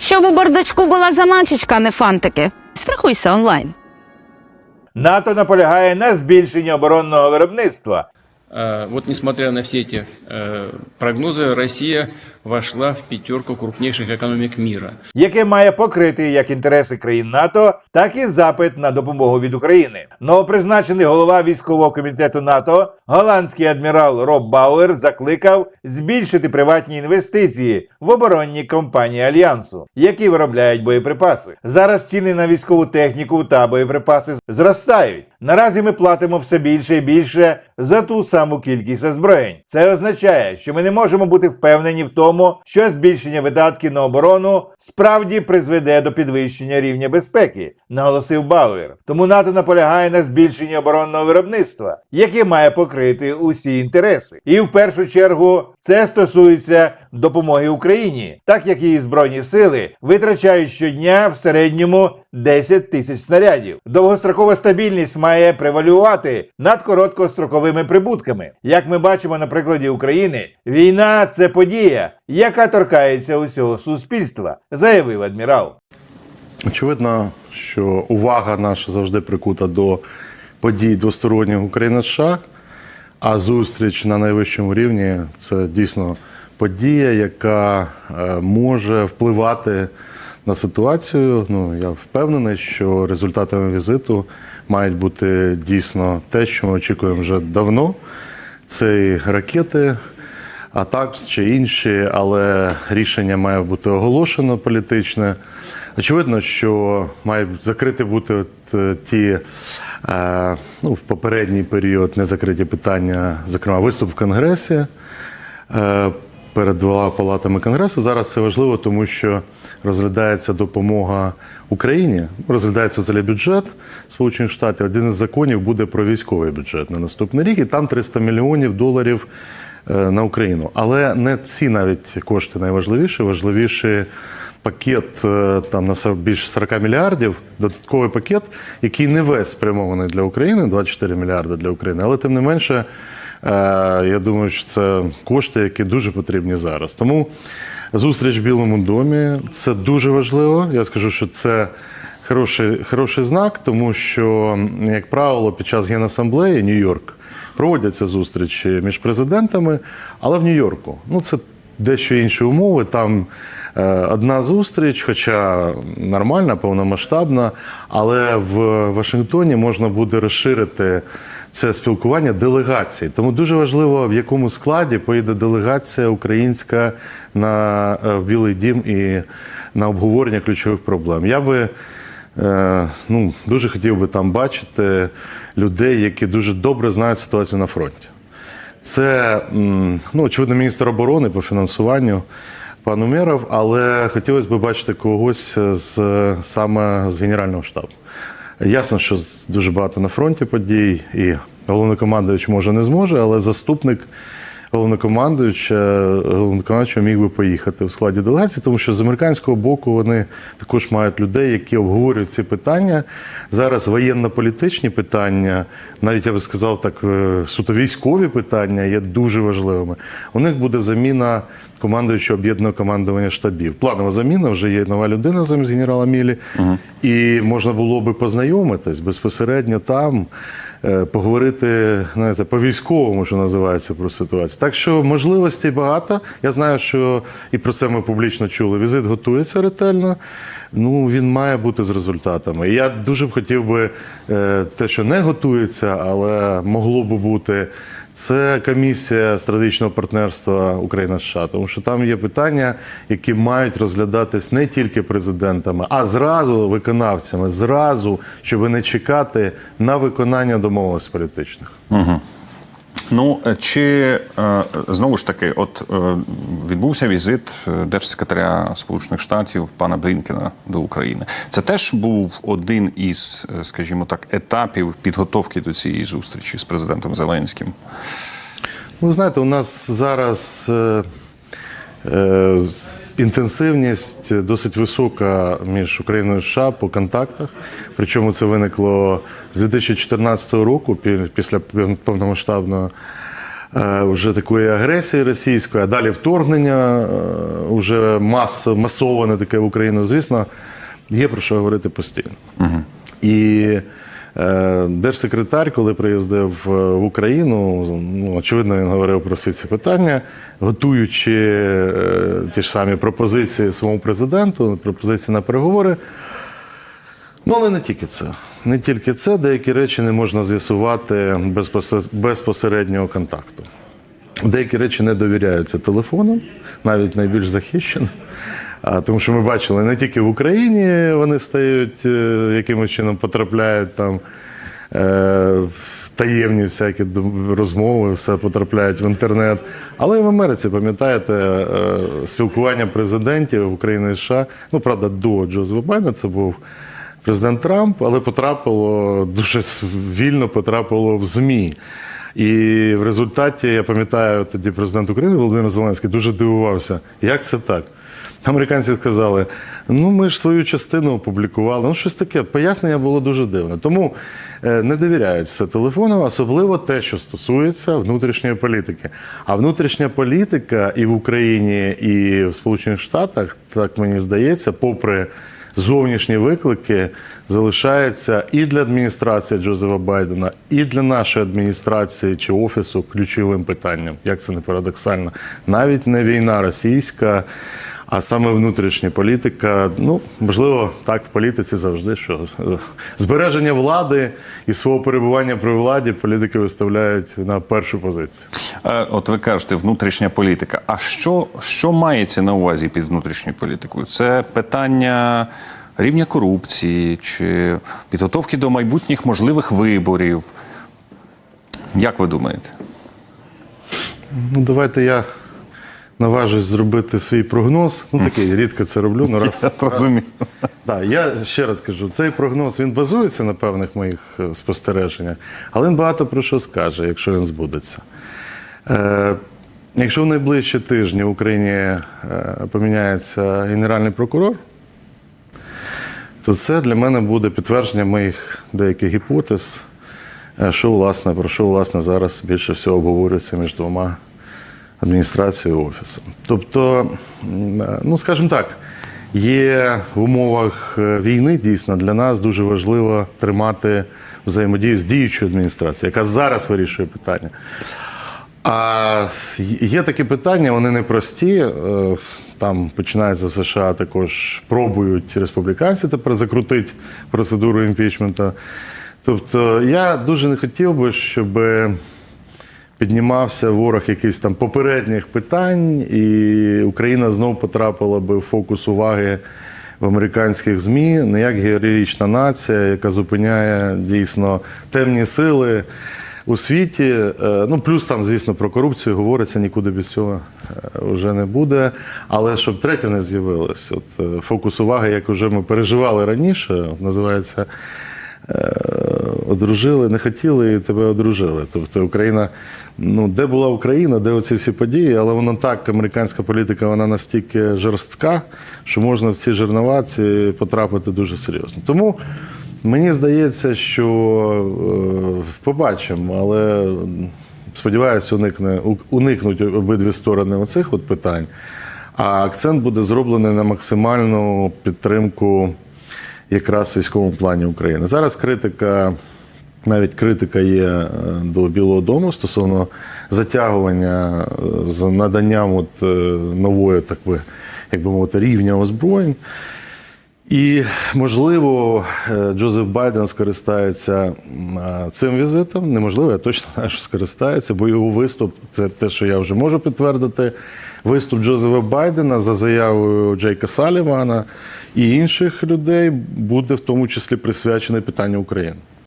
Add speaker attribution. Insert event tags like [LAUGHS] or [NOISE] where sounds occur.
Speaker 1: Щоб у бардачку була заначечка, а не фантики. Страхуйся онлайн.
Speaker 2: НАТО наполягає на збільшенні оборонного виробництва.
Speaker 3: А, Вот несмотря на все эти э, прогнозы, Россия вошла в пятерку крупнейших экономик мира.
Speaker 2: яке має покрити як інтереси країн НАТО, так і запит на допомогу від України. Новопризначений голова військового комітету НАТО, голландський адмірал Роб Бауер, закликав збільшити приватні інвестиції в оборонні компанії альянсу, які виробляють боєприпаси. Зараз ціни на військову техніку та боєприпаси зростають. Наразі ми платимо все більше і більше за ту саму кількість озброєнь. Це означає, що ми не можемо бути впевнені в тому, що збільшення видатків на оборону справді призведе до підвищення рівня безпеки, наголосив Бауер. Тому НАТО наполягає на збільшенні оборонного виробництва, яке має покрити усі інтереси. І в першу чергу це стосується допомоги Україні, так як її збройні сили витрачають щодня в середньому 10 тисяч снарядів. Довгострокова стабільність має превалювати над короткостроковими прибутками. Як ми бачимо на прикладі України, війна це подія, яка торкається усього суспільства, заявив адмірал.
Speaker 4: Очевидно, що увага наша завжди прикута до подій двосторонніх України США, а зустріч на найвищому рівні це дійсно подія, яка е, може впливати на ситуацію. Ну я впевнений, що результатами візиту мають бути дійсно те, що ми очікуємо вже давно. Це і ракети, атак чи інші, але рішення має бути оголошено політичне. Очевидно, що має закрити бути от, е, ті е, ну, в попередній період незакриті питання, зокрема, виступ в Конгресі е, перед двома палатами Конгресу. Зараз це важливо, тому що розглядається допомога Україні, розглядається взагалі бюджет Сполучених Штатів. Один із законів буде про військовий бюджет на наступний рік, і там 300 мільйонів доларів на Україну. Але не ці навіть кошти найважливіші, важливіші. Пакет е, там на більше 40 мільярдів, додатковий пакет, який не весь спрямований для України, 24 мільярди для України, але тим не менше, е, я думаю, що це кошти, які дуже потрібні зараз. Тому зустріч в Білому домі це дуже важливо. Я скажу, що це хороший, хороший знак, тому що, як правило, під час Генасамблеї Нью-Йорк проводяться зустрічі між президентами, але в Нью-Йорку. Ну, це дещо інші умови. Там е, одна зустріч, хоча нормальна, повномасштабна, але в Вашингтоні можна буде розширити це спілкування делегацій. Тому дуже важливо, в якому складі поїде делегація українська на е, в Білий Дім і на обговорення ключових проблем. Я би ну, дуже хотів би там бачити людей, які дуже добре знають ситуацію на фронті. Це, ну, очевидно, міністр оборони по фінансуванню пан Умєров, але хотілося б бачити когось з саме з Генерального штабу. Ясно, що дуже багато на фронті подій, і головнокомандуючий може не зможе, але заступник головнокомандуюча, головнокомандуючого міг би поїхати в складі делегації, тому що з американського боку вони також мають людей, які обговорюють ці питання. Зараз воєнно-політичні питання, навіть я би сказав так, е, суто військові питання є дуже важливими. У них буде заміна командуючого об'єднаного командування штабів. Планова заміна вже є нова людина замість генерала Мілі, і можна було би познайомитись безпосередньо там. е, Поговорити знаєте, по військовому, що називається про ситуацію. Так що можливостей багато. Я знаю, що і про це ми публічно чули. Візит готується ретельно. Ну він має бути з результатами. І я дуже б хотів би е, те, що не готується, але могло би бути. Це комісія стратегічного партнерства Україна США, тому що там є питання, які мають розглядатись не тільки президентами, а зразу виконавцями, зразу, щоб не чекати на виконання домовленостей політичних.
Speaker 5: Ну е, чи е, знову ж таки, от е, відбувся візит держсекретаря Сполучених Штатів пана Блінкена до України. Це теж був один із, скажімо так, етапів підготовки до цієї зустрічі з президентом Зеленським.
Speaker 4: Ви знаєте, у нас зараз е, е, інтенсивність досить висока між Україною і США по контактах. Причому це виникло з 2014 року, після повномасштабного е, вже такої агресії російської, а далі вторгнення, е, вже мас, масоване таке в Україну, звісно, є про що говорити постійно. І е, держсекретар, коли приїздив е, в Україну, ну, очевидно, він говорив про всі ці питання, готуючи е, ті ж самі пропозиції своєму президенту, пропозиції на переговори. Ну, але не тільки це. Не тільки це, деякі речі не можна з'ясувати без посе- безпосереднього контакту. Деякі речі не довіряються телефонам, навіть найбільш захищеним. Тому що ми бачили, не тільки в Україні вони стають, е, якимось чином потрапляють там е, в таємні всякі розмови, все потрапляють в інтернет. Але і в Америці, пам'ятаєте, е, спілкування президентів України і США, ну правда, до Джозефа Байдена це був президент Трамп, але потрапило дуже вільно потрапило в ЗМІ. І в результаті, я пам'ятаю, тоді президент України Володимир Зеленський дуже дивувався, як це так. Американці сказали: ну ми ж свою частину опублікували. Ну, щось таке. Пояснення було дуже дивне. Тому е, не довіряють все телефону, особливо те, що стосується внутрішньої політики. А внутрішня політика і в Україні, і в Сполучених Штатах, так мені здається, попри зовнішні виклики залишається і для адміністрації Джозефа Байдена, і для нашої адміністрації чи офісу ключовим питанням. Як це не парадоксально? Навіть не війна російська, а саме внутрішня політика. Ну можливо, так в політиці завжди, що е, збереження влади і свого перебування при владі політики виставляють на першу позицію.
Speaker 5: Е, От ви кажете, внутрішня політика. А що, що мається на увазі під внутрішньою політикою? Це питання рівня корупції чи підготовки до майбутніх можливих виборів? Як ви думаєте?
Speaker 4: Ну, давайте я наважусь зробити свій прогноз. Ну такий рідко це роблю. Ну, раз, [LAUGHS]
Speaker 5: Я зрозумів.
Speaker 4: Так, я ще раз кажу, цей прогноз він базується на певних моїх е, спостереженнях, але він багато про що скаже, якщо він збудеться. Е, якщо в найближчі тижні в Україні е, поміняється генеральний прокурор, то це для мене буде підтвердження моїх деяких гіпотез, е, що власне, про що власне зараз більше всього обговорюється між двома адміністрацією і офісом. Тобто, е, ну скажімо так, є в умовах е, війни дійсно для нас дуже важливо тримати взаємодію з діючою адміністрацією, яка зараз вирішує питання. А є такі питання, вони непрості. Е, Там починається в США також пробують республіканці тепер закрутити процедуру імпічменту. Тобто я дуже не хотів би, щоб піднімався ворог якихось там попередніх питань, і Україна знову потрапила би в фокус уваги в американських ЗМІ, не як героїчна нація, яка зупиняє дійсно темні сили у світі. Е, Ну, плюс там, звісно, про корупцію говориться, нікуди без цього е, вже не буде. Але щоб третє не з'явилось, от е, фокус уваги, як вже ми переживали раніше, називається одружили, не хотіли і тебе одружили. Тобто Україна, ну де була Україна, де оці всі події, але воно так, американська політика, вона настільки жорстка, що можна в ці жерноваці потрапити дуже серйозно. Тому мені здається, що е, побачимо, але сподіваюся, уникне, уникнуть обидві сторони оцих от питань. А акцент буде зроблений на максимальну підтримку якраз військовому плані України. Зараз критика, навіть критика є е, до Білого Дому стосовно затягування е, з наданням от, е, нової, так би, як би мовити, рівня озброєнь. І, можливо, Джозеф Байден скористається цим візитом. Неможливо, я точно знаю, що скористається, бо його виступ це те, що я вже можу підтвердити. Виступ Джозефа Байдена за заявою Джейка Салівана і інших людей буде в тому числі присвячений питанню України.